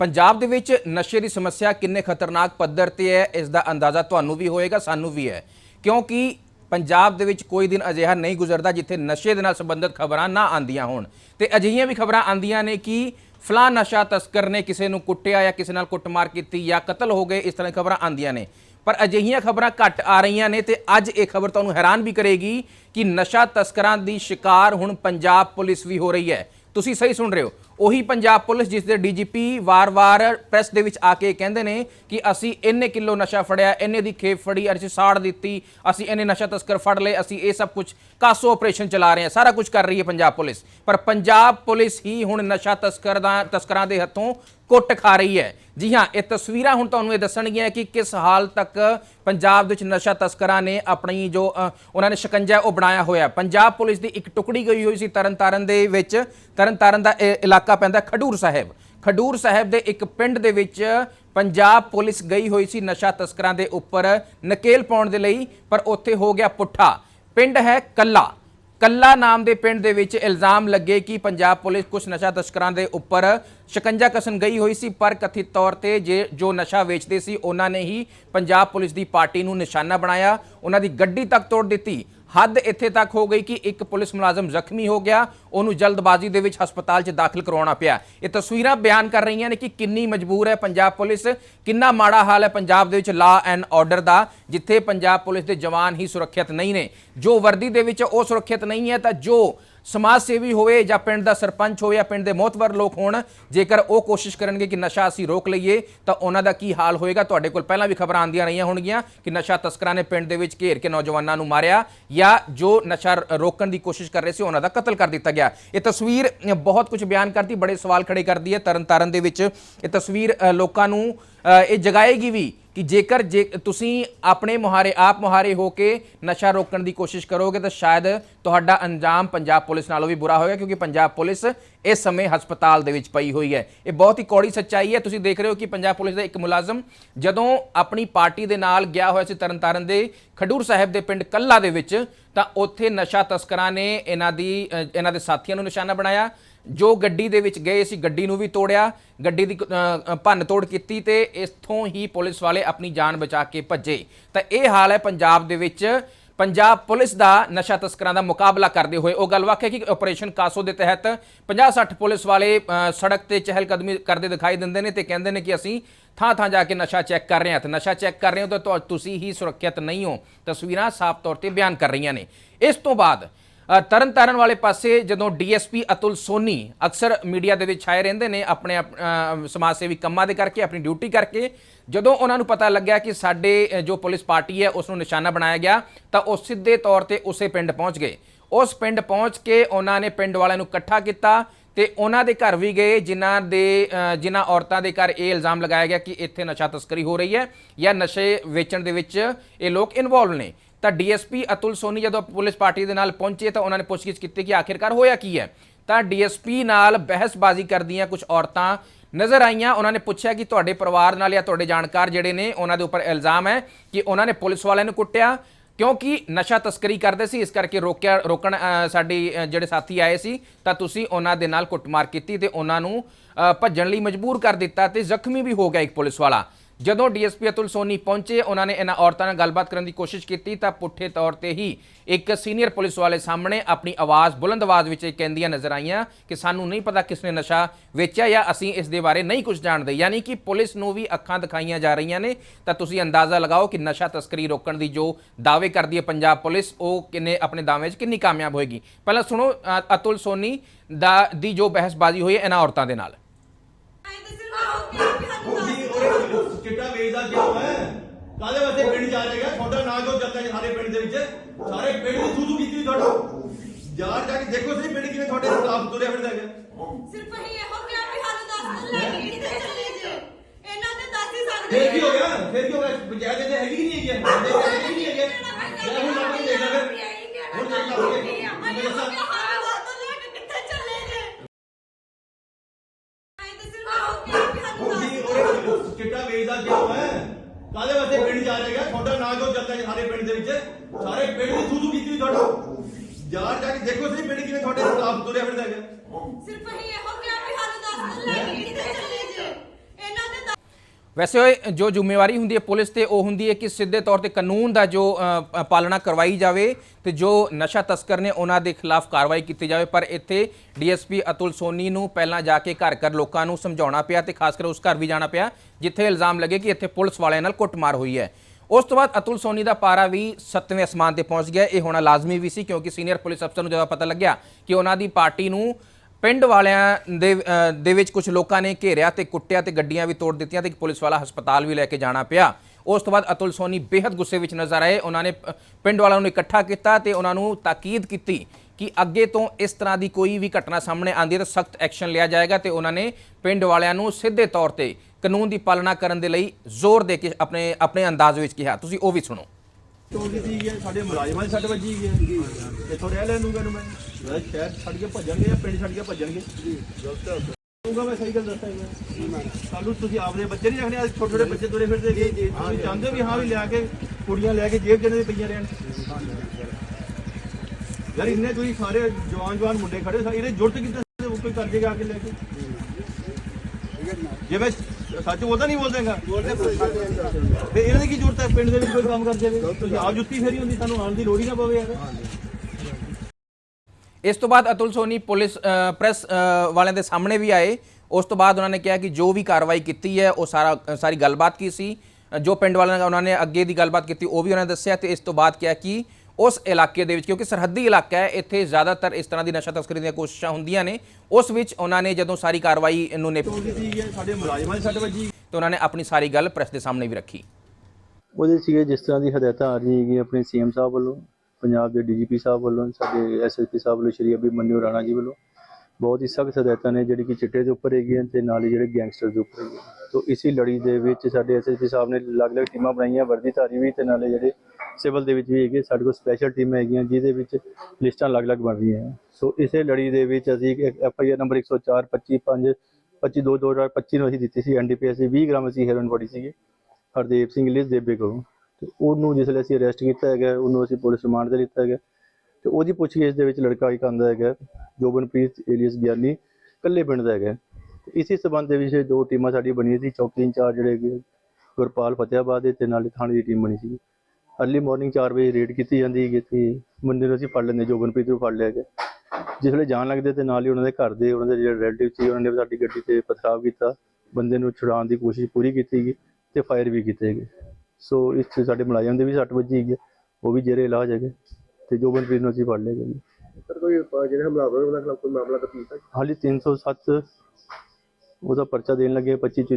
ਪੰਜਾਬ ਦੇ ਵਿੱਚ ਨਸ਼ੇ ਦੀ ਸਮੱਸਿਆ ਕਿੰਨੇ ਖਤਰਨਾਕ ਪੱਧਰ ਤੇ ਹੈ, ਇਸ ਦਾ ਅੰਦਾਜ਼ਾ ਤੁਹਾਨੂੰ ਵੀ ਹੋਏਗਾ, ਸਾਨੂੰ ਵੀ ਹੈ। ਕਿਉਂਕਿ ਪੰਜਾਬ ਦੇ ਵਿੱਚ ਕੋਈ ਦਿਨ ਅਜਿਹਾ ਨਹੀਂ ਗੁਜ਼ਰਦਾ ਜਿੱਥੇ ਨਸ਼ੇ ਦੇ ਨਾਲ ਸੰਬੰਧਿਤ ਖਬਰਾਂ ਨਾ ਆਂਦੀਆਂ ਹੋਣ। ਤੇ ਅਜਿਹੀਆਂ ਵੀ ਖਬਰਾਂ ਆਂਦੀਆਂ ਨੇ ਕਿ ਫਲਾਂ ਨਸ਼ਾ ਤਸਕਰ ਨੇ ਕਿਸੇ ਨੂੰ ਕੁੱਟਿਆ ਜਾਂ ਕਿਸੇ ਨਾਲ ਕੁੱਟਮਾਰ ਕੀਤੀ ਜਾਂ ਕਤਲ ਹੋ ਗਏ, ਇਸ ਤਰ੍ਹਾਂ ਦੀਆਂ ਖਬਰਾਂ ਆਂਦੀਆਂ ਨੇ। ਪਰ ਅਜਿਹੀਆਂ ਖਬਰਾਂ ਘੱਟ ਆ ਰਹੀਆਂ ਨੇ ਤੇ ਅੱਜ ਇਹ ਖਬਰ ਤੁਹਾਨੂੰ ਹੈਰਾਨ ਵੀ ਕਰੇਗੀ ਕਿ ਨਸ਼ਾ ਤਸਕਰਾਂ ਦੀ ਸ਼ਿਕਾਰ ਹੁਣ ਪੰਜਾਬ ਪੁਲਿਸ ਵੀ ਹੋ ਰਹੀ ਹੈ। ਤੁਸੀਂ ਸਹੀ ਸੁਣ ਰਹੇ ਹੋ। ਉਹੀ ਪੰਜਾਬ ਪੁਲਿਸ ਜਿਸ ਦੇ ਡੀਜੀਪੀ ਵਾਰ-ਵਾਰ ਪ੍ਰੈਸ ਦੇ ਵਿੱਚ ਆ ਕੇ ਕਹਿੰਦੇ ਨੇ ਕਿ ਅਸੀਂ ਇੰਨੇ ਕਿਲੋ ਨਸ਼ਾ ਫੜਿਆ, ਇੰਨੇ ਦੀ ਖੇਪ ਫੜੀ ਅਸੀਂ ਸਾੜ ਦਿੱਤੀ, ਅਸੀਂ ਇੰਨੇ ਨਸ਼ਾ ਤਸਕਰ ਫੜ ਲਏ, ਅਸੀਂ ਇਹ ਸਭ ਕੁਝ ਕਾਸੋ ਆਪਰੇਸ਼ਨ ਚਲਾ ਰਹੇ ਹਾਂ, ਸਾਰਾ ਕੁਝ ਕਰ ਰਹੀ ਹੈ ਪੰਜਾਬ ਪੁਲਿਸ। ਪਰ ਪੰਜਾਬ ਪੁਲਿਸ ਹੀ ਹੁਣ ਨਸ਼ਾ ਤਸਕਰ ਦਾ, ਤਸਕਰਾਂ ਦੇ ਹੱਥੋਂ ਕੁੱਟ ਖਾ ਰਹੀ ਹੈ। ਜੀ ਹਾਂ, ਇਹ ਤਸਵੀਰਾਂ ਹੁਣ ਤੁਹਾਨੂੰ ਇਹ ਦੱਸਣਗੀਆਂ ਕਿ ਕਿਸ ਹਾਲ ਤੱਕ ਪੰਜਾਬ ਵਿੱਚ ਨਸ਼ਾ ਤਸਕਰਾਂ ਨੇ ਆਪਣੀ ਜੋ ਉਹਨਾਂ ਨੇ ਸ਼ਿਕੰਜਾ ਉਹ ਬਣਾਇਆ ਹੋਇਆ। ਪੰਜਾਬ ਪੁਲਿਸ ਦੀ ਇੱਕ ਟੁਕੜੀ ਗਈ ਹੋਈ ਸੀ ਤਰਨਤਾਰਨ ਦੇ ਵਿੱਚ। ਤਰਨਤਾਰਨ ਦਾ ਇਹ ਇਲਾਕਾ ਪੈਂਦਾ ਖਡੂਰ ਸਾਹਿਬ। ਖਡੂਰ ਸਾਹਿਬ ਦੇ ਇੱਕ ਪਿੰਡ ਦੇ ਵਿੱਚ ਪੰਜਾਬ ਪੁਲਿਸ ਗਈ ਹੋਈ ਸੀ ਨਸ਼ਾ ਤਸਕਰਾਂ ਦੇ ਉੱਪਰ, ਨਕੇਲ ਪਾਉਣ ਦੇ ਲਈ, ਪਰ ਉੱਥੇ ਹੋ ਗਿਆ ਪੁੱਠਾ। ਪਿੰਡ ਹੈ ਕੱਲਾ। ਕੱਲਾ ਨਾਮ ਦੇ ਪਿੰਡ ਦੇ ਵਿੱਚ ਇਲਜ਼ਾਮ ਲੱਗੇ ਕਿ ਪੰਜਾਬ ਪੁਲਿਸ ਕੁਝ ਨਸ਼ਾ ਤਸਕਰਾਂ ਦੇ ਉੱਪਰ ਸ਼ਿਕੰਜਾ ਕਸਣ ਗਈ ਹੋਈ ਸੀ, ਪਰ ਕਥਿਤ ਤੌਰ ਤੇ ਜੇ ਜੋ ਨਸ਼ਾ ਵੇਚਦੇ ਸੀ, ਉਹਨਾਂ ਨੇ ਹੀ ਪੰਜਾਬ ਪੁਲਿਸ ਦੀ ਪਾਰਟੀ ਨੂੰ ਨਿਸ਼ਾਨਾ ਬਣਾਇਆ, ਉਹਨਾਂ ਦੀ ਗੱਡੀ ਤੱਕ ਤੋੜ ਦਿੱਤੀ। ਹੱਦ ਇੱਥੇ ਤੱਕ ਹੋ ਗਈ ਕਿ ਇੱਕ ਪੁਲਿਸ ਮੁਲਾਜ਼ਮ ਜ਼ਖਮੀ ਹੋ ਗਿਆ, ਉਹਨੂੰ ਜਲਦਬਾਜ਼ੀ ਦੇ ਵਿੱਚ ਹਸਪਤਾਲ 'ਚ ਦਾਖਲ ਕਰਵਾਉਣਾ ਪਿਆ। ਇਹ ਤਸਵੀਰਾਂ ਬਿਆਨ ਕਰ ਰਹੀਆਂ ਨੇ ਕਿ ਕਿੰਨੀ ਮਜਬੂਰ ਹੈ ਪੰਜਾਬ ਪੁਲਿਸ, ਕਿੰਨਾ ਮਾੜਾ ਹਾਲ ਹੈ ਪੰਜਾਬ ਦੇ ਵਿੱਚ ਲਾ ਐਂਡ ਆਰਡਰ ਦਾ, ਜਿੱਥੇ ਪੰਜਾਬ ਪੁਲਿਸ ਦੇ ਜਵਾਨ ਹੀ ਸੁਰੱਖਿਅਤ ਨਹੀਂ ਨੇ। ਜੋ ਵਰਦੀ ਦੇ ਵਿੱਚ ਉਹ ਸੁਰੱਖਿਅਤ ਨਹੀਂ ਹੈ ਤਾਂ ਜੋ ਸਮਾਜ ਸੇਵੀ ਹੋਵੇ ਜਾਂ ਪਿੰਡ ਦਾ ਸਰਪੰਚ ਹੋਵੇ ਜਾਂ ਪਿੰਡ ਦੇ ਮੋਤਬਰ ਲੋਕ ਹੋਣ, ਜੇਕਰ ਉਹ ਕੋਸ਼ਿਸ਼ ਕਰਨਗੇ ਕਿ ਨਸ਼ਾ ਅਸੀਂ ਰੋਕ ਲਈਏ, ਤਾਂ ਉਹਨਾਂ ਦਾ ਕੀ ਹਾਲ ਹੋਏਗਾ? ਤੁਹਾਡੇ ਕੋਲ ਪਹਿਲਾਂ ਵੀ ਖਬਰਾਂ ਆਉਂਦੀਆਂ ਰਹੀਆਂ ਹੋਣਗੀਆਂ ਕਿ ਨਸ਼ਾ ਤਸਕਰਾਂ ਨੇ ਪਿੰਡ ਦੇ ਵਿੱਚ ਘੇਰ ਕੇ ਨੌਜਵਾਨਾਂ ਨੂੰ ਮਾਰਿਆ ਜਾਂ ਜੋ ਨਸ਼ਾ ਰ- ਰੋਕਣ ਦੀ ਕੋਸ਼ਿਸ਼ ਕਰ ਰਹੇ ਸੀ, ਉਹਨਾਂ ਦਾ ਕਤਲ ਕਰ ਦਿੱਤਾ ਗਿਆ। ਇਹ ਤਸਵੀਰ ਬਹੁਤ ਕੁਝ ਬਿਆਨ ਕਰਦੀ, ਬੜੇ ਸਵਾਲ ਖੜੇ ਕਰਦੀ ਹੈ ਤਰਨਤਾਰਨ ਦੇ ਵਿੱਚ। ਇਹ ਤਸਵੀਰ ਲੋਕਾਂ ਨੂੰ ਇਹ ਜਗਾਏਗੀ ਵੀ ਕਿ ਜੇਕਰ ਜੇ ਤੁਸੀਂ ਆਪਣੇ ਮੁਹਾਰੇ, ਆਪ ਮੁਹਾਰੇ ਹੋ ਕੇ ਨਸ਼ਾ ਰੋਕਣ ਦੀ ਕੋਸ਼ਿਸ਼ ਕਰੋਗੇ ਤਾਂ ਸ਼ਾਇਦ ਤੁਹਾਡਾ ਅੰਜਾਮ ਪੰਜਾਬ ਪੁਲਿਸ ਨਾਲੋਂ ਵੀ ਬੁਰਾ ਹੋਏਗਾ ਕਿਉਂਕਿ ਪੰਜਾਬ ਪੁਲਿਸ ਇਸ ਸਮੇਂ ਹਸਪਤਾਲ ਦੇ ਵਿੱਚ ਪਈ ਹੋਈ ਹੈ। ਇਹ ਬਹੁਤ ਹੀ ਕੌੜੀ ਸੱਚਾਈ ਹੈ। ਤੁਸੀਂ ਦੇਖ ਰਹੇ ਹੋ ਕਿ ਪੰਜਾਬ ਪੁਲਿਸ ਦਾ ਇੱਕ ਮੁਲਾਜ਼ਮ ਜਦੋਂ ਆਪਣੀ ਪਾਰਟੀ ਦੇ ਨਾਲ ਗਿਆ ਹੋਇਆ ਸੀ ਤਰਨਤਾਰਨ ਦੇ ਖਡੂਰ ਸਾਹਿਬ ਦੇ ਪਿੰਡ ਕੱਲਾ ਦੇ ਵਿੱਚ, ਤਾਂ ਉੱਥੇ ਨਸ਼ਾ ਤਸਕਰਾਂ ਨੇ ਇਹਨਾਂ ਦੀ ਇਹਨਾਂ ਦੇ ਸਾਥੀਆਂ ਨੂੰ ਨਿਸ਼ਾਨਾ ਬਣਾਇਆ। ਜੋ ਗੱਡੀ ਦੇ ਵਿੱਚ ਗਏ ਸੀ, ਗੱਡੀ ਨੂੰ ਵੀ ਤੋੜਿਆ, ਗੱਡੀ ਦੀ ਭੰਨ ਤੋੜ ਕੀਤੀ ਤੇ ਇਥੋਂ ਹੀ ਪੁਲਿਸ ਵਾਲੇ ਆਪਣੀ ਜਾਨ ਬਚਾ ਕੇ ਭੱਜੇ। ਤਾਂ ਇਹ ਹਾਲ ਹੈ ਪੰਜਾਬ ਦੇ ਵਿੱਚ। ਪੰਜਾਬ ਪੁਲਿਸ ਦਾ ਨਸ਼ਾ ਤਸਕਰਾਂ ਦਾ ਮੁਕਾਬਲਾ ਕਰਦੇ ਹੋਏ ਉਹ ਗੱਲ ਵਾਕਿਆ ਕਿ ਆਪਰੇਸ਼ਨ ਕਾਸੋ ਦੇ ਤਹਿਤ 50-60 ਪੁਲਿਸ ਵਾਲੇ ਸੜਕ ਤੇ ਚਹਿਲ ਕਦਮੀ ਕਰਦੇ ਦਿਖਾਈ ਦਿੰਦੇ ਨੇ ਤੇ ਕਹਿੰਦੇ ਨੇ ਕਿ ਅਸੀਂ ਥਾਂ ਥਾਂ ਜਾ ਕੇ ਨਸ਼ਾ ਚੈੱਕ ਕਰ ਰਹੇ ਹਾਂ। ਤੇ ਨਸ਼ਾ ਚੈੱਕ ਕਰ ਰਹੇ ਹੋ ਤਾਂ, ਤੁਸੀਂ ਹੀ ਸੁਰੱਖਿਅਤ ਨਹੀਂ ਹੋ। ਤਸਵੀਰਾਂ ਸਾਫ਼ ਤੌਰ ਤੇ ਬਿਆਨ ਕਰ ਰਹੀਆਂ ਨੇ। ਇਸ ਤੋਂ ਬਾਅਦ ਤਰਨਤਾਰਨ ਵਾਲੇ ਪਾਸੇ ਜਦੋਂ ਡੀਐਸਪੀ ਅਤੁਲ ਸੋਨੀ ਅਕਸਰ ਮੀਡੀਆ ਦੇ ਵਿੱਚ ਛਾਏ ਰਹਿੰਦੇ ਨੇ ਆਪਣੇ ਸਮਾਜ ਸੇਵੀ ਕੰਮਾਂ ਦੇ ਕਰਕੇ, ਆਪਣੀ ਡਿਊਟੀ ਕਰਕੇ, ਜਦੋਂ ਉਹਨਾਂ ਨੂੰ ਪਤਾ ਲੱਗਿਆ ਕਿ ਸਾਡੇ ਜੋ ਪੁਲਿਸ ਪਾਰਟੀ ਹੈ, ਉਸ ਨੂੰ ਨਿਸ਼ਾਨਾ ਬਣਾਇਆ ਗਿਆ, ਤਾਂ ਉਹ ਸਿੱਧੇ ਤੌਰ ਤੇ ਉਸੇ ਪਿੰਡ ਪਹੁੰਚ ਗਏ। ਉਸ ਪਿੰਡ ਪਹੁੰਚ ਕੇ ਉਹਨਾਂ ਨੇ ਪਿੰਡ ਵਾਲਿਆਂ ਨੂੰ ਇਕੱਠਾ ਕੀਤਾ ਤੇ ਉਹਨਾਂ ਦੇ ਘਰ ਵੀ ਗਏ, ਜਿਨ੍ਹਾਂ ਦੇ ਜਿਨ੍ਹਾਂ ਔਰਤਾਂ ਦੇ ਘਰ ਇਹ ਇਲਜ਼ਾਮ ਲਗਾਇਆ ਗਿਆ ਕਿ ਇੱਥੇ ਨਸ਼ਾ ਤਸਕਰੀ ਹੋ ਰਹੀ ਹੈ ਜਾਂ ਨਸ਼ੇ ਵੇਚਣ ਦੇ ਵਿੱਚ ਇਹ ਲੋਕ ਇਨਵੋਲਵ ਨੇ। ਤਾਂ ਡੀਐਸਪੀ ਅਤੁਲ ਸੋਨੀ ਜਦੋਂ ਪੁਲਿਸ ਪਾਰਟੀ ਦੇ ਨਾਲ ਪਹੁੰਚੇ ਤਾਂ ਉਹਨਾਂ ਨੇ ਪੁੱਛਗਿੱਛ ਕੀਤੀ ਕਿ ਆਖਿਰਕਾਰ ਹੋਇਆ ਕੀ ਹੈ? ਤਾਂ ਡੀਐਸਪੀ ਨਾਲ ਬਹਿਸਬਾਜ਼ੀ ਕਰਦੀਆਂ ਕੁਝ ਔਰਤਾਂ ਨਜ਼ਰ ਆਈਆਂ। ਉਹਨਾਂ ਨੇ ਪੁੱਛਿਆ ਕਿ ਤੁਹਾਡੇ ਪਰਿਵਾਰ ਨਾਲ ਜਾਂ ਤੁਹਾਡੇ ਜਾਣਕਾਰ ਜਿਹੜੇ ਨੇ, ਉਹਨਾਂ ਦੇ ਉੱਪਰ ਇਲਜ਼ਾਮ ਹੈ ਕਿ ਉਹਨਾਂ ਨੇ ਪੁਲਿਸ ਵਾਲਿਆਂ ਨੂੰ ਕੁੱਟਿਆ ਕਿਉਂਕਿ ਨਸ਼ਾ ਤਸਕਰੀ ਕਰਦੇ ਸੀ, ਇਸ ਕਰਕੇ ਰੋਕਿਆ, ਰੋਕਣ ਸਾਡੀ ਜਿਹੜੇ ਸਾਥੀ ਆਏ ਸੀ, ਤਾਂ ਤੁਸੀਂ ਉਹਨਾਂ ਦੇ ਨਾਲ ਕੁੱਟਮਾਰ ਕੀਤੀ ਤੇ ਉਹਨਾਂ ਨੂੰ ਭੱਜਣ ਲਈ ਮਜਬੂਰ ਕਰ ਦਿੱਤਾ ਤੇ ਜ਼ਖਮੀ ਵੀ ਹੋ ਗਿਆ ਇੱਕ ਪੁਲਿਸ ਵਾਲਾ। ਜਦੋਂ ਡੀਐਸਪੀ ਅਤੁਲ ਸੋਨੀ ਪਹੁੰਚੇ, ਉਹਨਾਂ ਨੇ ਇਹਨਾਂ ਔਰਤਾਂ ਨਾਲ ਗੱਲਬਾਤ ਕਰਨ ਦੀ ਕੋਸ਼ਿਸ਼ ਕੀਤੀ ਤਾਂ ਪੁੱਠੇ ਤੌਰ ਤੇ ਹੀ ਇੱਕ ਸੀਨੀਅਰ ਪੁਲਿਸ ਵਾਲੇ ਸਾਹਮਣੇ ਆਪਣੀ ਆਵਾਜ਼ ਬੁਲੰਦ ਆਵਾਜ਼ ਵਿੱਚ ਇਹ ਕਹਿੰਦੀਆਂ ਨਜ਼ਰ ਆਈਆਂ ਕਿ ਸਾਨੂੰ ਨਹੀਂ ਪਤਾ ਕਿਸ ਨੇ ਨਸ਼ਾ ਵੇਚਿਆ ਜਾਂ ਅਸੀਂ ਇਸ ਦੇ ਬਾਰੇ ਨਹੀਂ ਕੁਝ ਜਾਣਦੇ। ਯਾਨੀ ਕਿ ਪੁਲਿਸ ਨੂੰ ਵੀ ਅੱਖਾਂ ਦਿਖਾਈਆਂ ਜਾ ਰਹੀਆਂ ਨੇ। ਤਾਂ ਤੁਸੀਂ ਅੰਦਾਜ਼ਾ ਲਗਾਓ ਕਿ ਨਸ਼ਾ ਤਸਕਰੀ ਰੋਕਣ ਦੀ ਜੋ ਦਾਅਵੇ ਕਰਦੀ ਹੈ ਪੰਜਾਬ ਪੁਲਿਸ, ਉਹ ਕਿੰਨੇ ਆਪਣੇ ਦਾਅਵੇ 'ਚ ਕਿੰਨੀ ਕਾਮਯਾਬ ਹੋਏਗੀ? ਪਹਿਲਾਂ ਸੁਣੋ ਅਤੁਲ ਸੋਨੀ ਦਾ, ਦੀ ਜੋ ਬਹਿਸਬਾਜ਼ੀ ਹੋਈ ਹੈ ਇਹਨਾਂ ਔਰਤਾਂ ਦੇ ਨਾਲ। ਚਿੱਟਾ ਵੇਚਦਾ ਕਿਉਂ ਹੈ। ਕਾਹਦੇ ਵਾਸਤੇ ਪਿੰਡ ਜਾ ਰਹੇਗਾ ਤੁਹਾਡਾ ਨਾਂ ਕਿਉਂ ਚੱਲਦਾ ਹੈ ਸਾਰੇ ਪਿੰਡ ਦੇ ਵਿੱਚ? ਸਾਰੇ ਪਿੰਡ ਦੀ ਥੂ ਥੂ ਕੀਤੀ ਤੁਹਾਡਾ? ਜਾ ਜਾ ਕੇ ਦੇਖੋ ਸਹੀ ਪਿੰਡ ਕਿਵੇਂ ਤੁਹਾਡੇ ਖਿਲਾਫ ਤੁਰਿਆ ਫਿਰਦਾ ਹੈਗਾ। ਸਿਰਫ ਅਸੀਂ ਇਹੋ ਕਿਹਾ ਵੀ ਸਾਨੂੰ ਦੱਸ ਦਿਨ ਲੈ ਕੇ ਕਿੱਥੇ ਚੱਲੇ ਜੇ ਇਹਨਾਂ ਤੇ ਦੱਸ ਹੀ ਸਕਦੇ ਫੇਰ ਕੀ ਹੋ ਗਿਆ? ਫੇਰ ਕੀ ਹੋ ਗਿਆ? ਪੰਚਾਇਤ ਦੇ ਹੈਗੀ ਹੀ ਨਹੀਂ ਹੈਗੀ? ਬੰਦੇ ਦੇ ਹੈਗੀ ਹੀ ਨਹੀਂ ਹੈਗੇ? ਮੈਂ ਹੁਣ ਲੱਗ ਨਹੀਂ ਦੇਖਦਾ ਫਿਰ। ਹੁਣ ਚੱਲ ਲੱਗ ਗਿਆ ਮੇਰੇ ਸਾਥ ਤੁਸੀਂ ਉਹਦੇ ਚਿੱਟਾ ਵੇਚਦਾ ਕਿਉਂ ਹੈ ਕਾਹਦੇ ਵਾਸਤੇ ਪਿੰਡ ਜਾ ਰਹੇਗਾ ਤੁਹਾਡਾ ਨਾਂ ਕਿਉਂ ਚੱਲਦਾ ਹੈ ਸਾਰੇ ਪਿੰਡ ਦੇ ਵਿੱਚ ਸਾਰੇ ਪਿੰਡ ਦੀ ਥੂ ਥੂ ਕੀਤੀ ਤੁਹਾਡਾ। ਜਾ ਜਾ ਕੇ ਦੇਖੋ ਸਹੀ ਪਿੰਡ ਕਿਵੇਂ ਤੁਹਾਡੇ ਖਿਲਾਫ ਤੁਰਿਆ ਫਿਰਦਾ ਹੈਗਾ। ਸਿਰਫ ਅਸੀਂ ਇਹੋ ਕਿਹਾ ਵੀ ਸਾਨੂੰ ਦੱਸ ਦਿਨ ਲੈ ਕੇ ਕਿੱਥੇ ਚੱਲੇ ਜੇ। ਵੈਸੇ ਉਹ ਜੋ ਜ਼ਿੰਮੇਵਾਰੀ ਹੁੰਦੀ ਹੈ ਪੁਲਿਸ ਤੇ ਉਹ ਹੁੰਦੀ ਹੈ ਕਿ ਸਿੱਧੇ ਤੌਰ ਤੇ ਕਾਨੂੰਨ ਦਾ ਜੋ ਪਾਲਣਾ ਕਰਵਾਈ ਜਾਵੇ ਤੇ ਜੋ ਨਸ਼ਾ ਤਸਕਰ ਨੇ ਉਹਨਾਂ ਦੇ ਖਿਲਾਫ ਕਾਰਵਾਈ ਕੀਤੀ ਜਾਵੇ। ਪਰ ਇੱਥੇ ਡੀਐਸਪੀ ਅਤੁਲ ਸੋਨੀ ਨੂੰ ਪਹਿਲਾਂ ਜਾ ਕੇ ਘਰ ਘਰ ਲੋਕਾਂ ਨੂੰ ਸਮਝਾਉਣਾ ਪਿਆ ਤੇ ਖਾਸ ਕਰ ਉਸ ਘਰ ਵੀ ਜਾਣਾ ਪਿਆ ਜਿੱਥੇ ਇਲਜ਼ਾਮ ਲੱਗੇ ਕਿ ਇੱਥੇ ਪੁਲਿਸ ਵਾਲਿਆਂ ਨਾਲ ਕੁੱਟਮਾਰ ਹੋਈ ਹੈ। ਉਸ ਤੋਂ ਬਾਅਦ ਅਤੁਲ ਸੋਨੀ ਦਾ ਪਾਰਾ ਵੀ 7ਵੇਂ ਅਸਮਾਨ ਤੇ ਪਹੁੰਚ ਗਿਆ। ਇਹ ਹੋਣਾ ਲਾਜ਼ਮੀ ਵੀ ਸੀ ਕਿਉਂਕਿ ਸੀਨੀਅਰ ਪੁਲਿਸ ਅਫਸਰ ਨੂੰ ਜਦੋਂ ਪਤਾ ਲੱਗਿਆ ਕਿ ਉਹਨਾਂ ਦੀ ਪਾਰਟੀ ਨੂੰ ਪਿੰਡ ਵਾਲਿਆਂ ਦੇ ਦੇ ਵਿੱਚ ਕੁਝ ਲੋਕਾਂ ਨੇ ਘੇਰਿਆ ਤੇ ਕੁੱਟਿਆ ਤੇ ਗੱਡੀਆਂ ਵੀ ਤੋੜ ਦਿੱਤੀਆਂ ਤੇ ਇੱਕ ਪੁਲਿਸ ਵਾਲਾ ਹਸਪਤਾਲ ਵੀ ਲੈ ਕੇ ਜਾਣਾ ਪਿਆ। ਉਸ ਤੋਂ ਬਾਅਦ ਅਤੁਲ ਸੋਨੀ ਬੇहद ਗੁੱਸੇ ਵਿੱਚ ਨਜ਼ਰ ਆਏ। ਉਹਨਾਂ ਨੇ ਪਿੰਡ ਵਾਲਿਆਂ ਨੂੰ ਇਕੱਠਾ ਕੀਤਾ ਤੇ ਉਹਨਾਂ ਨੂੰ ਤਾਕੀਦ ਕੀਤੀ ਕਿ ਅੱਗੇ ਤੋਂ ਇਸ ਤਰ੍ਹਾਂ ਦੀ ਕੋਈ ਵੀ ਘਟਨਾ ਸਾਹਮਣੇ ਆਉਂਦੀ ਹੈ ਤਾਂ ਸਖਤ ਐਕਸ਼ਨ ਲਿਆ ਜਾਏਗਾ ਤੇ ਉਹਨਾਂ ਨੇ ਪਿੰਡ ਵਾਲਿਆਂ ਨੂੰ ਸਿੱਧੇ ਤੌਰ ਤੇ ਕਾਨੂੰਨ ਦੀ ਪਾਲਣਾ ਕਰਨ ਦੇ ਲਈ ਜ਼ੋਰ ਦੇ ਕੇ ਆਪਣੇ ਆਪਣੇ ਅੰਦਾਜ਼ ਵਿੱਚ ਕਿਹਾ। ਤੁਸੀਂ ਉਹ ਵੀ ਸੁਣੋ। ਚੋਰ ਕੀਤੀ ਗਈ ਹੈ ਸਾਡੇ ਮੁਲਾਜ਼ਮਾਂ ਦੀ ਸੱਟ ਵੱਜੀ ਗਈ ਹੈ। ਇੱਥੋਂ ਰਹਿ ਲੈਣ ਦੂੰਗਾ ਇਹਨੂੰ ਮੈਂ। ਮੈਂ ਸ਼ਹਿਰ ਛੱਡ ਕੇ ਭੱਜਣਗੇ ਜਾਂ ਪਿੰਡ ਛੱਡ ਕੇ ਭੱਜਣਗੇ ਜੀ ਗਲਤ ਦੂੰਗਾ ਮੈਂ ਸਹੀ ਗੱਲ ਦੱਸਾਂ ਮੈਂ। ਕੱਲੂ ਤੁਸੀਂ ਆਪਦੇ ਬੱਚੇ ਨਹੀਂ ਰੱਖਣੇ ਅੱਜ ਛੋਟੇ ਛੋਟੇ ਬੱਚੇ ਤੁਰੇ ਫਿਰਦੇ ਜੀ ਜੀ ਤੁਸੀਂ ਚਾਹੁੰਦੇ ਹੋ ਵੀ ਹਾਂ ਵੀ ਲਿਆ ਕੇ ਕੁੜੀਆਂ ਲੈ ਕੇ ਜੇਬ ਜਣੇ ਦੇ ਪਈਆਂ ਰਹਿਣ? ਯਾਰ ਇੰਨੇ ਤੁਸੀਂ ਸਾਰੇ ਜਵਾਨ ਜਵਾਨ ਮੁੰਡੇ ਖੜੇ ਸਾਰੇ ਇਹਦੇ ਜੁਰਤ ਕਿੱਦਾਂ ਉਹ ਕੋਈ ਕਰ ਜੇਗਾ ਆ ਕੇ ਲੈ ਕੇ? ਜੇ ਮੈਂ ਸੱਚ ਬੋਲਦਾ ਨਹੀਂ ਬੋਲਦੇਗਾ। ਤੇ ਇਹਨਾਂ ਦੀ ਕੀ ਜ਼ਰੂਰਤ ਹੈ? ਪਿੰਡ ਦੇ ਵਿੱਚ ਕੋਈ ਕੰਮ ਕਰ ਜਾਵੇ ਤੁਸੀਂ ਆਪ ਜੁੱਤੀ ਫੇਰੀ ਹੁੰਦੀ, ਸਾਨੂੰ ਆਉਣ ਦੀ ਲੋੜ ਹੀ ਨਾ ਪਵੇ ਇਸ ਤੋਂ ਬਾਅਦ ਅਤੁਲ ਸੋਨੀ ਪੁਲਿਸ ਪ੍ਰੈਸ ਵਾਲਿਆਂ ਦੇ ਸਾਹਮਣੇ ਵੀ ਆਏ। ਉਸ ਤੋਂ ਬਾਅਦ ਉਹਨਾਂ ਨੇ ਕਿਹਾ ਕਿ ਜੋ ਵੀ ਕਾਰਵਾਈ ਕੀਤੀ ਹੈ, ਉਹ ਸਾਰਾ ਸਾਰੀ ਗੱਲਬਾਤ ਕੀ ਸੀ। ਜੋ ਪਿੰਡ ਵਾਲਿਆਂ ਨਾਲ ਉਹਨਾਂ ਨੇ ਅੱਗੇ ਦੀ ਗੱਲਬਾਤ ਕੀਤੀ, ਉਹ ਵੀ ਉਹਨਾਂ ਨੇ ਦੱਸਿਆ ਤੇ ਇਸ ਤੋਂ ਬਾਅਦ ਕਿਹਾ ਕਿ ਉਸ ਇਲਾਕੇ ਦੇ ਵਿੱਚ, ਕਿਉਂਕਿ ਸਰਹੱਦੀ ਇਲਾਕਾ ਹੈ, ਇੱਥੇ ਜ਼ਿਆਦਾਤਰ ਇਸ ਤਰ੍ਹਾਂ ਦੀ ਨਸ਼ਾ ਤਸਕਰੀ ਦੀਆਂ ਕੋਸ਼ਿਸ਼ਾਂ ਹੁੰਦੀਆਂ ਨੇ। ਉਸ ਵਿੱਚ ਉਹਨਾਂ ਨੇ ਜਦੋਂ ਸਾਰੀ ਕਾਰਵਾਈ ਨੂੰ ਨਿਪ ਸਾਡੇ ਮੁਲਾਜ਼ਮਾਂ ਦੀ ਸੱਟ ਵੱਜੀ ਤੇ ਉਹਨਾਂ ਨੇ ਆਪਣੀ ਸਾਰੀ ਗੱਲ ਪ੍ਰੈਸ ਦੇ ਸਾਹਮਣੇ ਵੀ ਰੱਖੀ। ਉਹਦੇ ਸੀਗੇ ਜਿਸ ਤਰ੍ਹਾਂ ਦੀ ਹਦਾਇਤਾਂ ਆ ਰਹੀ ਹੈਗੀ ਆਪਣੇ ਸੀਐਮ ਸਾਹਿਬ ਵੱਲੋਂ, ਪੰਜਾਬ ਦੇ ਡੀਜੀਪੀ ਸਾਹਿਬ ਵੱਲੋਂ, ਸਾਡੇ ਐਸਐਸਪੀ ਸਾਹਿਬ ਵੱਲੋਂ, ਸ਼੍ਰੀ ਅਭਿਮਨਿਊ ਰਾਣਾ ਜੀ ਵੱਲੋਂ। ਬਹੁਤ ਹੀ ਸਖਤ ਹਦਾਇਤਾਂ ਨੇ ਜਿਹੜੀ ਕਿ ਚਿੱਟੇ ਦੇ ਉੱਪਰ ਹੈਗੀਆਂ ਤੇ ਨਾਲ ਹੀ ਜਿਹੜੇ ਗੈਂਗਸਟਰ ਦੇ ਉੱਪਰ ਹੈਗੀਆਂ। ਤੋਂ ਇਸੇ ਲੜੀ ਦੇ ਵਿੱਚ ਸਾਡੇ ਐਸਐਸਪੀ ਸਾਹਿਬ ਨੇ ਅਲੱਗ-ਅਲੱਗ ਟੀਮਾਂ ਬਣਾਈਆਂ ਵਰਦੀਧਾਰੀ ਵੀ ਤੇ ਨਾਲੇ ਜਿਹੜੇ ਸਿਵਲ ਦੇ ਵਿੱਚ ਵੀ ਹੈਗੇ, ਸਾਡੇ ਕੋਲ ਸਪੈਸ਼ਲ ਟੀਮਾਂ ਹੈਗੀਆਂ ਜਿਹਦੇ ਵਿੱਚ ਲਿਸਟਾਂ ਅਲੱਗ-ਅਲੱਗ ਬਣ ਰਹੀਆਂ ਸੋ ਇਸੇ ਲੜੀ ਦੇ ਵਿੱਚ ਅਸੀਂ ਐਫਆਈਆਰ ਨੰਬਰ 104 25 5 25 2 2025 ਨੂੰ ਅਸੀਂ ਦਿੱਤੀ ਸੀ ਐਨਡੀਪੀਐਸ ਦੀ। 20 ਗ੍ਰਾਮ ਅਸੀਂ ਹੈਰੋਇਨ ਫੜੀ ਸੀਗੀ, ਹਰਦੇਵ ਸਿੰਘ ਲਿਸ ਦੇਬੇ ਕੋਲੋਂ ਤੇ ਉਹਨੂੰ ਜਿਸ ਲਈ ਅਸੀਂ ਅਰੈਸਟ ਕੀਤਾ ਹੈਗਾ, ਉਹਨੂੰ ਅਸੀਂ ਪੁਲਿਸ ਰਿਮਾਂਡ ਤੇ ਲਿੱਤਾ ਹੈਗਾ। ਤੇ ਉਹਦੀ ਪੁੱਛਗਿੱਛ ਦੇ ਵਿੱਚ ਲੜਕਾ ਇੱਕ ਆਂਦਾ ਹੈਗਾ, ਜੋਬਨਪ੍ਰੀਤ ਏਲੀਅਸ ਗਿਆਨੀ ਕੱਲੇ ਪਿੰਡ ਦਾ ਹੈਗਾ। ਤੇ ਇਸੇ ਸਬੰਧ ਦੇ ਵਿੱਚ ਦੋ ਟੀਮਾਂ ਸਾਡੀ ਬਣੀਆਂ ਸੀ, ਚੌਕੀ ਇੰਚਾਰਜ ਜਿਹੜੇ ਹੈਗੇ, ਗੁਰਪਾਲ ਫਤਿਆਬਾਦ ਦੇ ਤੇ ਨਾਲੇ ਥਾਣੇ ਦੀ ਟੀਮ ਬਣੀ ਸੀ। ਅਰਲੀ ਮਾਰਨਿੰਗ 4 ਵਜੇ ਰੇਡ ਕੀਤੀ ਜਾਂਦੀ ਹੈਗੀ ਤੇ ਮੁੰਡੇ ਨੂੰ ਅਸੀਂ ਫੜ ਲੈਂਦੇ, ਜੋਬਨਪ੍ਰੀਤ ਨੂੰ ਫੜ ਲਿਆ ਗਿਆ। ਜਿਸ ਵੇਲੇ ਜਾਣ ਲੱਗਦੇ ਤੇ ਨਾਲ ਹੀ ਉਹਨਾਂ ਦੇ ਘਰ ਦੇ, ਉਹਨਾਂ ਦੇ ਜਿਹੜੇ ਰਿਲੇਟਿਵ ਸੀ, ਉਹਨਾਂ ਨੇ ਵੀ ਸਾਡੀ ਗੱਡੀ ਤੇ ਪਥਰਾਵ ਕੀਤਾ, ਬੰਦੇ ਨੂੰ ਛੁਡਾਉਣ ਦੀ ਕੋਸ਼ਿਸ਼ ਪੂਰੀ ਕੀਤੀ ਗਈ ਤੇ ਫਾਇਰ ਵੀ ਕੀਤੇ ਗਏ ਸੋ ਇਸ 'ਚ ਸਾਡੇ ਮੁਲਾਜ਼ਮ ਦੇ ਵੀ ਸੱਟ ਵੱਜੀ ਹੈਗੀ, ਉਹ ਵੀ ਜੇਰੇ ਇਲਾਜ ਹੈਗੇ। ਤੇ ਜੋਬਨਪ੍ਰੀਤ ਨੂੰ ਅਸੀਂ ਫੜ ਲਿਆ ਜੀ ਸਰ ਕੋਈ ਜਿਹੜੇ ਹਮਲਾਵਰ ਉਹਨਾਂ ਖਿਲਾਫ ਕੋਈ ਮਾਮਲਾ ਦਰਜ ਕੀਤਾ? ਹਾਲੀ 307 ਉਹਦਾ ਪਰਚਾ ਦੇਣ ਲੱਗੇ 25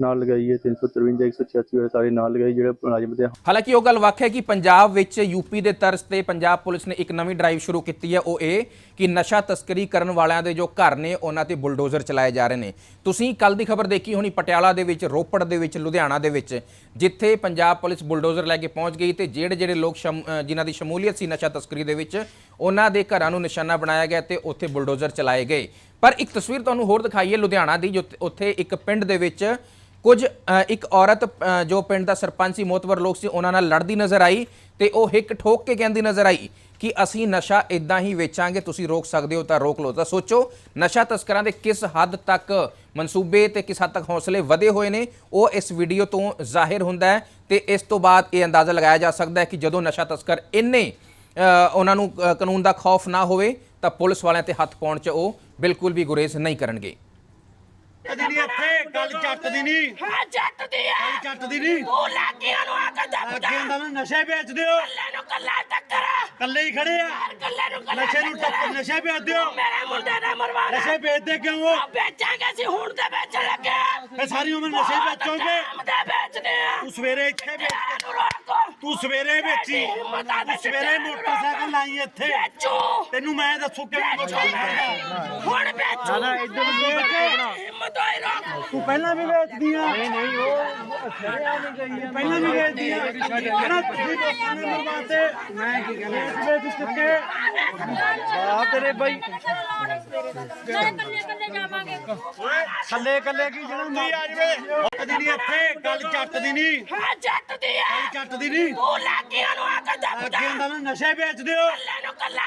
ਨਾਲ ਲਗਾਈ 353 186 ਸਾਰੇ ਨਾਲ ਲਗਾਈ, ਜਿਹੜੇ ਮੁਲਾਜ਼ਮ ਦੇ ਹਾਲਾਂਕਿ ਉਹ ਗੱਲ ਵੱਖ ਹੈ ਕਿ ਪੰਜਾਬ ਵਿੱਚ ਯੂਪੀ ਦੇ ਤਰਸ ਤੇ ਪੰਜਾਬ ਪੁਲਿਸ ਨੇ ਇੱਕ ਨਵੀਂ ਡਰਾਈਵ ਸ਼ੁਰੂ ਕੀਤੀ ਹੈ, ਉਹ ਇਹ ਕਿ ਨਸ਼ਾ ਤਸਕਰੀ ਕਰਨ ਵਾਲਿਆਂ ਦੇ ਜੋ ਘਰ ਨੇ, ਉਹਨਾਂ ਤੇ ਬੁਲਡੋਜ਼ਰ ਚਲਾਏ ਜਾ ਰਹੇ ਨੇ। ਤੁਸੀਂ ਕੱਲ ਦੀ ਖਬਰ ਦੇਖੀ ਹੋਣੀ, ਪਟਿਆਲਾ ਦੇ ਵਿੱਚ, ਰੋਪੜ ਦੇ ਵਿੱਚ, ਲੁਧਿਆਣਾ ਦੇ ਵਿੱਚ, ਜਿੱਥੇ ਪੰਜਾਬ ਪੁਲਿਸ ਬੁਲਡੋਜ਼ਰ ਲੈ ਕੇ ਪਹੁੰਚ ਗਈ ਤੇ ਜਿਹੜੇ ਜਿਹੜੇ ਲੋਕ ਸ਼ਮ- ਜਿਨ੍ਹਾਂ ਦੀ ਸ਼ਮੂਲੀਅਤ ਸੀ ਨਸ਼ਾ ਤਸਕਰੀ ਦੇ ਵਿੱਚ, ਉਹਨਾਂ ਦੇ ਘਰਾਂ ਨੂੰ ਨਿਸ਼ਾਨਾ ਬਣਾਇਆ ਗਿਆ ਤੇ ਉੱਥੇ ਬੁਲਡੋਜ਼ਰ ਚਲਾਏ ਗਏ। ਪਰ ਇੱਕ ਤਸਵੀਰ ਤੁਹਾਨੂੰ ਹੋਰ ਦਿਖਾਈਏ ਲੁਧਿਆਣਾ ਦੀ, ਜੋ ਉੱਥੇ ਇੱਕ ਪਿੰਡ ਦੇ ਵਿੱਚ ਕੁਝ ਇੱਕ ਔਰਤ ਜੋ ਪਿੰਡ ਦਾ ਸਰਪੰਚ ਸੀ ਮੋਤਵਰ ਲੋਕ ਸੀ, ਉਹਨਾਂ ਨਾਲ ਲੜਦੀ ਨਜ਼ਰ ਆਈ ਤੇ ਉਹ ਹਿੱਕ ਠੋਕ ਕੇ ਕਹਿੰਦੀ ਨਜ਼ਰ ਆਈ ਕਿ ਅਸੀਂ ਨਸ਼ਾ ਇਦਾਂ ਹੀ ਵੇਚਾਂਗੇ, ਤੁਸੀਂ ਰੋਕ ਸਕਦੇ ਹੋ ਤਾਂ ਰੋਕ ਲਓ। ਤਾਂ ਸੋਚੋ, ਨਸ਼ਾ ਤਸਕਰਾਂ ਦੇ ਕਿਸ ਹੱਦ ਤੱਕ ਮਨਸੂਬੇ ਤੇ ਕਿਸ ਹੱਦ ਤੱਕ ਹੌਸਲੇ ਵਧੇ ਹੋਏ ਨੇ, ਉਹ ਇਸ ਵੀਡੀਓ ਤੋਂ ਜ਼ਾਹਿਰ ਹੁੰਦਾ ਹੈ ਤੇ ਇਸ ਤੋਂ ਬਾਅਦ ਇਹ ਅੰਦਾਜ਼ਾ ਲਗਾਇਆ ਜਾ ਸਕਦਾ ਹੈ ਕਿ ਜਦੋਂ ਨਸ਼ਾ ਤਸਕਰ ਇੰਨੇ ਉਹਨਾਂ ਨੂੰ ਕਾਨੂੰਨ ਦਾ ਖੌਫ ਨਾ ਹੋਵੇ, ਤਾਂ ਪੁਲਿਸ ਵਾਲਿਆਂ ਤੇ ਹੱਥ ਪਾਉਣ 'ਚ ਉਹ ਬਿਲਕੁਲ ਵੀ ਗੁਰੇਜ਼ ਨਹੀਂ ਕਰਨਗੇ। ਦੀ ਨਹੀਂ ਇੱਥੇ ਗੱਲ ਜੱਟ ਦੀ ਨਹੀਂ। ਹਾਂ ਜੱਟ ਦੀ ਹੈ ਗੱਲ ਜੱਟ ਦੀ ਨਹੀਂ। ਤੂੰ ਲਾਗੀਆਂ ਨੂੰ ਆ ਕੇ ਦੱਬਦਾ ਅੱਗੇ ਹੁੰਦਾ ਨੂੰ ਨਸ਼ੇ ਵੇਚਦੇ ਹੋ। ਕੱਲੇ ਨੂੰ ਕੱਲਾ ਟੱਕਰ। ਕੱਲੇ ਹੀ ਖੜੇ ਆ। ਕੱਲੇ ਨੂੰ ਕੱਲਾ ਨਸ਼ੇ ਨੂੰ ਟੱਕਰ। ਨਸ਼ੇ ਵੇਚਦੇ ਹੋ। ਮੇਰੇ ਮੁੰਡੇ ਨੇ ਮਰਵਾਣਾ ਨਸ਼ੇ ਵੇਚਦੇ ਕਿਉਂ ਹੋ? ਆ ਵੇਚਾਂਗੇ ਅਸੀਂ ਹੁਣ ਤੇ ਵੇਚਣ ਲੱਗੇ। ਫੇ ਸਾਰੀ ਉਮਰ ਨਸ਼ੇ ਵੇਚੋਗੇ। ਹਮ ਤੇ ਵੇਚਦੇ ਆ। ਤੂੰ ਸਵੇਰੇ ਇੱਥੇ ਵੇਚ ਤੂੰ ਸਵੇਰੇ ਵੇਚੀ। ਤੂੰ ਸਵੇਰੇ ਮੋਟਰਸਾਈਕਲ ਲਾਈ ਇੱਥੇ। ਤੈਨੂੰ ਮੈਂ ਦੱਸੂ ਕਿਵੇਂ ਹੁਣ ਵੇਚੋ। ਨਾ ਇੱਧਰ ਹਿੰਮਤ ਹੋਈ ਰੋਕ ਤੂੰ ਪਹਿਲਾਂ ਵੀ ਵੇਚਦੀ ਆ ਨਹੀਂ ਨਹੀਂ ਉਹ ਪਹਿਲਾਂ ਵੀ ਵੇਚਦੀ ਆ ਕਿਹੜਾ ਤੁਸੀਂ ਲੋਕਾਂ ਨੇ ਮਰਵਾਤੇ ਮੈਂ ਕੀ ਕਹਿੰਦਾ? ਵੇਚ ਚੁੱਕੇ। ਆ ਤੇਰੇ ਬਾਈ। ਕੱਲੇ ਕੱਲੇ ਜਾਵਾਂਗੇ। ਥੱਲੇ ਕੱਲੇ ਕੀ ਆ ਜਵੇ। ਨਹੀਂ ਇੱਥੇ ਗੱਲ ਜੱਟ ਦੀ ਨਹੀਂ ਹਾਂ ਜੱਟ ਦੀ ਹੈ ਜੱਟ ਦੀ ਨਹੀਂ ਤੂੰ ਲਾਗੀਆਂ ਨੂੰ ਆ ਕੇ ਦੱਬਦਾ ਅੱਗੇ ਹੁੰਦਾ ਨੂੰ ਨਸ਼ੇ ਵੇਚਦੇ ਹੋ ਕੱਲੇ ਨੂੰ ਕੱਲਾ